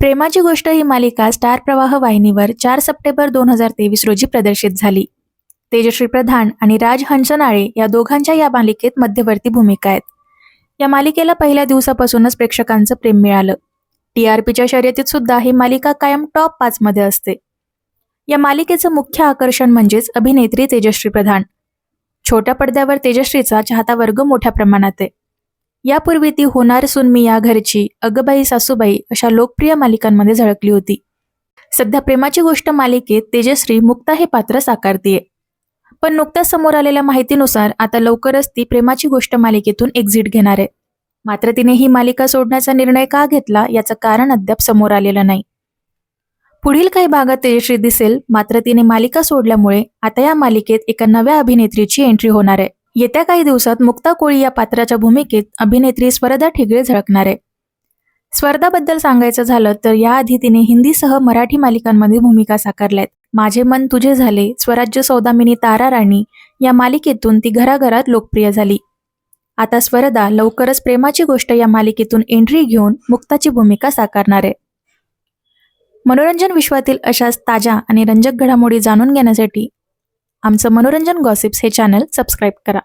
प्रेमाची गोष्ट ही मालिका स्टार प्रवाह वाहिनीवर चार सप्टेंबर दोन हजार तेवीस रोजी प्रदर्शित झाली. तेजश्री प्रधान आणि राज हंसनाळे या दोघांच्या या मालिकेत मध्यवर्ती भूमिका आहेत. या मालिकेला पहिल्या दिवसापासूनच प्रेक्षकांचं प्रेम मिळालं. टी आर पीच्या शर्यतीत सुद्धा ही मालिका कायम टॉप पाच मध्ये असते. या मालिकेचं मुख्य आकर्षण म्हणजेच अभिनेत्री तेजश्री प्रधान. छोट्या पडद्यावर तेजश्रीचा चाहता वर्ग मोठ्या प्रमाणात आहे. यापूर्वी ती होणार सून मी या घरची अगबाई सासूबाई अशा लोकप्रिय मालिकांमध्ये झळकली होती. सध्या प्रेमाची गोष्ट मालिकेत तेजश्री मुक्ता हे पात्र साकारतीये. पण नुकत्याच समोर आलेल्या माहितीनुसार आता लवकरच ती प्रेमाची गोष्ट मालिकेतून एक्झिट घेणार आहे. मात्र तिने ही मालिका सोडण्याचा निर्णय का घेतला याचं कारण अद्याप समोर आलेलं नाही. पुढील काही भागात तेजश्री दिसेल मात्र तिने मालिका सोडल्यामुळे आता या मालिकेत एका नव्या अभिनेत्रीची एंट्री होणार आहे. येत्या काही दिवसात मुक्ता कोळी या पात्राच्या भूमिकेत अभिनेत्री स्वर्धा ठिगळे झळकणार आहे. स्वर्धाबद्दल सांगायचं झालं तर याआधी तिने हिंदीसह मराठी मालिकांमध्ये भूमिका साकारल्यात. माझे मन तुझे झाले स्वराज्य सौदामिनी तारा राणी या मालिकेतून ती घराघरात लोकप्रिय झाली. आता स्वरदा लवकरच प्रेमाची गोष्ट या मालिकेतून एंट्री घेऊन मुक्ताची भूमिका साकारणार आहे. मनोरंजन विश्वातील अशाच ताज्या आणि रंजक घडामोडी जाणून घेण्यासाठी आमचं मनोरंजन गॉसिप्स हे चॅनल सबस्क्राईब करा.